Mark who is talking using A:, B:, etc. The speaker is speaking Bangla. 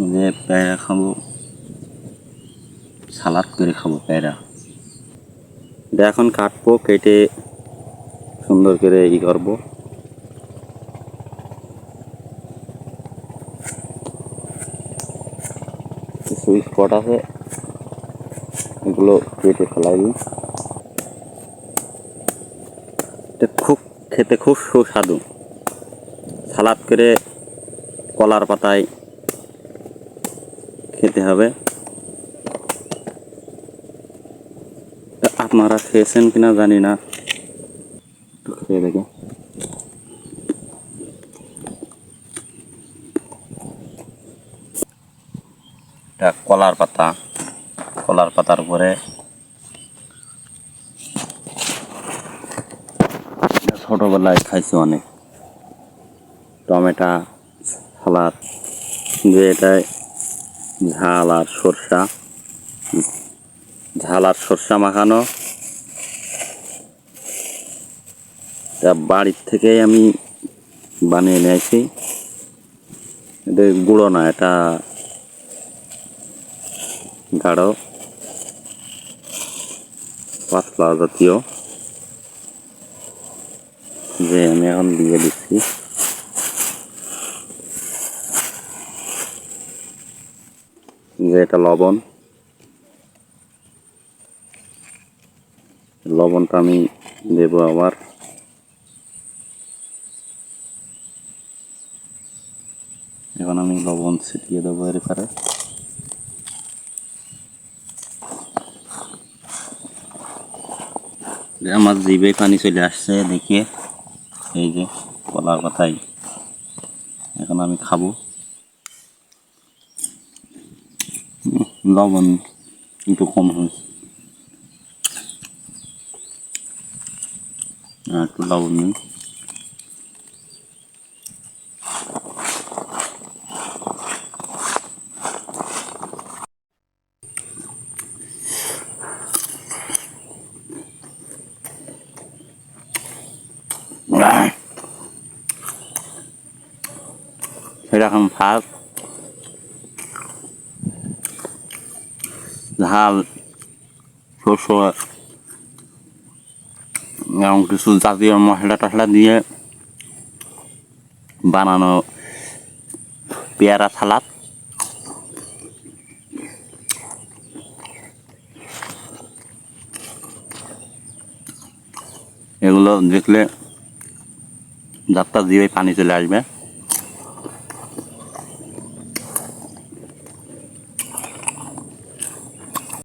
A: যে পেয়ারা খাব, সালাদ করে খাব পেয়ারা। এটা এখন কাটবো, কেটে সুন্দর করে ই করব। সুইচ স্পট আছে, এগুলো কেটে ফেলাই দিই। খুব, খেতে খুব সুস্বাদু। সালাদ করে কলার পাতায় খেতে হবে। আপনারা খেয়েছেন কিনা জানি না। খেয়ে দেখে। এটা কলার পাতা। কলার পাতার উপরে ছোটবেলায় খাইছি অনেক। টমেটা, সালাদ দিয়ে এটায় ঝাল আর সরষা। ঝাল আর সরষা মাখানো। এটা বাড়ির থেকেই আমি বানিয়ে নিয়েছি। এটা গুঁড়ো না, এটা গাঢ়, পাতলা জাতীয়। যে আমি এখন দিয়ে দিচ্ছি। যে এটা লবণ। লবণটা আমি দেবো আবার। এখন আমি লবণ ছিটিয়ে দেবো এর পারে আমার জিভে পানি চলে আসছে, দেখিয়ে। এই যে কলার কথাই। এখন আমি খাব। Лаван и таком А, тут лаван нет. Phải ra không phá ঝাল শস্য এবং কিছু জাতীয় মশলা টশলা দিয়ে বানানো পেয়ারা সালাদ। এগুলো দেখলে যাত্রা দিয়ে পানি চলে আসবে।